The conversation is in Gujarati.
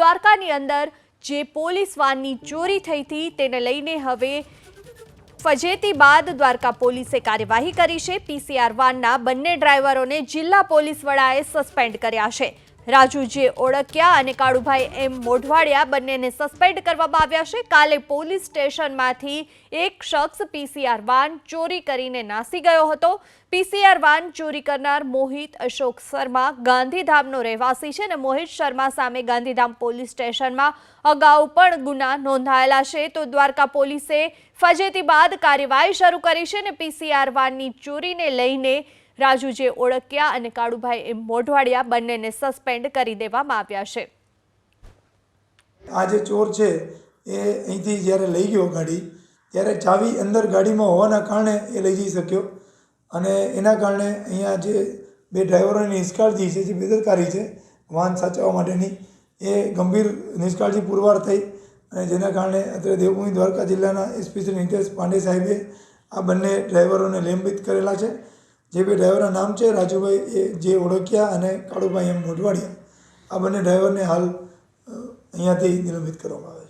દ્વારકાની અંદર જે પોલીસ વાનની ચોરી થઈ હતી તેને લઈને હવે ફજેતી બાદ દ્વારકા પોલીસે કાર્યવાહી કરી છે. પીસીઆર વાનના બંને ડ્રાઈવરોને જિલ્લા પોલીસ વડાએ સસ્પેન્ડ કર્યા છે. રાજુ જે ઓળખ્યા અને કાળુભાઈ એમ મોઢવાડિયા બંનેને સસ્પેન્ડ કરવામાં આવ્યા છે. કાલે પોલીસ સ્ટેશનમાંથી એક શખ્સ પીસીઆર વાન ચોરી કરીને નાસી ગયો હતો. પીસીઆર વાન ચોરી કરનાર મોહિત અશોક શર્મા ગાંધીધામનો રહેવાસી છે અને મોહિત શર્મા સામે ગાંધીધામ પોલીસ સ્ટેશનમાં અગાઉ પણ ગુના નોંધાયેલા છે. તો દ્વારકા પોલીસે ફજેતી બાદ કાર્યવાહી શરૂ કરી છે અને પીસીઆર વાનની ચોરીને લઈને રાજુ જે ઓળખ્યા અને કાળુભાઈ મોઢવાડિયા બંનેને સસ્પેન્ડ કરી દેવામાં આવ્યા છે. આ જે ચોર છે, એ અહીંથી જ્યારે લઈ ગયો ગાડી, ત્યારે ચાવી અંદર ગાડીમાં હોવાના કારણે એ લઈ જઈ શક્યો. અને એના કારણે અહીંયા જે બે ડ્રાઈવરોની નિષ્કાળજી છે, જે બેદરકારી છે, વાહન સાચવવા માટેની, એ ગંભીર નિષ્કાળજી પુરવાર થઈ અને જેના કારણે અત્યારે દેવભૂમિ દ્વારકા જિલ્લાના એસપી શ્રી નીતેશ પાંડે સાહેબે આ બંને ડ્રાઈવરોને નિલંબિત કરેલા છે. જે બે ડ્રાઈવરના નામ છે, રાજુભાઈ એ જે ઓળખ્યા અને કાળુભાઈ એમ મોઢવાડિયા, આ બંને ડ્રાઈવરને હાલ અહીંયાથી નિલંબિત કરવામાં આવે છે.